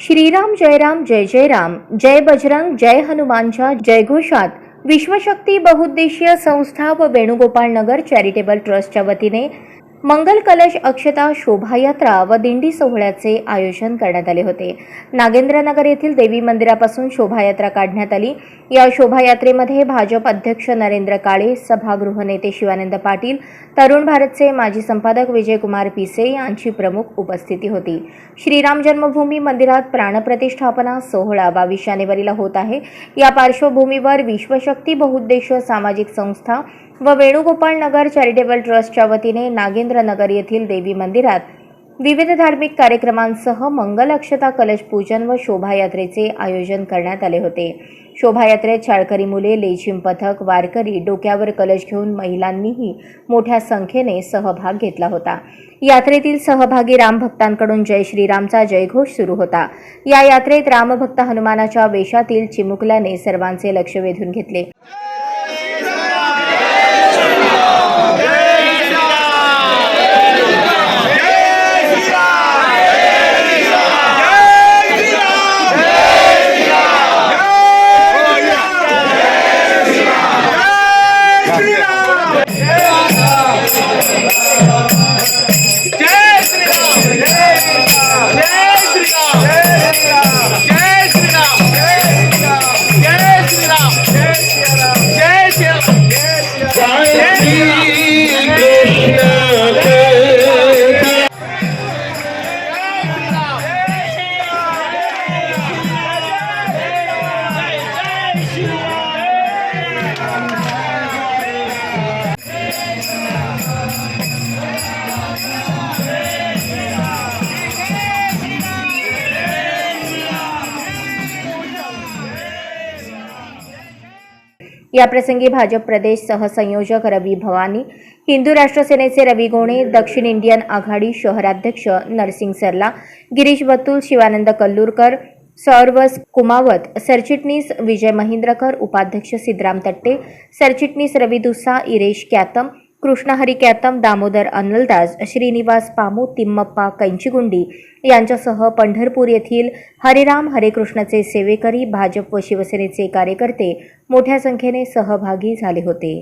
श्रीराम जयराम जय जय राम जय बजरंग जय हनुमानच्या जयघोषात विश्वशक्ती बहुउद्देशीय संस्था व वेणुगोपाळ नगर चॅरिटेबल ट्रस्टच्या वतीने मंगल कलश अक्षता शोभायात्रा व दिंडी सोहळ्याचे आयोजन करण्यात आले होते. नागेंद्रनगर येथील देवी मंदिरापासून शोभायात्रा काढण्यात आली. या शोभायात्रेमध्ये भाजप अध्यक्ष नरेंद्र काळे सभागृह नेते शिवानंद पाटील तरुण भारतचे माजी संपादक विजयकुमार पिसे यांची प्रमुख उपस्थिती होती. श्रीराम जन्मभूमी मंदिरात प्राणप्रतिष्ठापना सोहळा बावीस जानेवारीला होत आहे. या पार्श्वभूमीवर विश्वशक्ती बहुउद्देशीय सामाजिक संस्था व वेणुगोपाळ नगर चॅरिटेबल ट्रस्टच्या वतीने नागेंद्रनगर येथील देवी मंदिरात विविध धार्मिक कार्यक्रमांसह मंगल अक्षता कलश पूजन व शोभायात्रेचे आयोजन करण्यात आले होते. शोभायात्रेत शाळकरी मुले लेझिम पथक वारकरी डोक्यावर कलश घेऊन महिलांनीही मोठ्या संख्येने सहभाग घेतला होता. यात्रेतील सहभागी रामभक्तांकडून जय श्रीरामचा जयघोष सुरू होता. या यात्रेत रामभक्त हनुमानाच्या वेशातील चिमुकल्याने सर्वांचे लक्ष वेधून घेतले. you. याप्रसंगी भाजप प्रदेश सहसंयोजक रवी भवानी हिंदू राष्ट्र सेनेचे रवी गोणे दक्षिण इंडियन आघाडी शहराध्यक्ष नरसिंग सरला गिरीश बतुल शिवानंद कल्लूरकर सौरवस कुमावत सरचिटणीस विजय महिंद्रकर उपाध्यक्ष सिद्धराम तट्टे सरचिटणीस रवी दुसा इरेश कॅतम कृष्णहरी कॅतम दामोदर अनलदास श्रीनिवास पामू तिम्मप्पा कैंचीगुंडी यांच्यासह पंढरपूर येथील हरिराम हरेकृष्णचे सेवेकरी भाजप व शिवसेनेचे कार्यकर्ते मोठ्या संख्येने सहभागी झाले होते.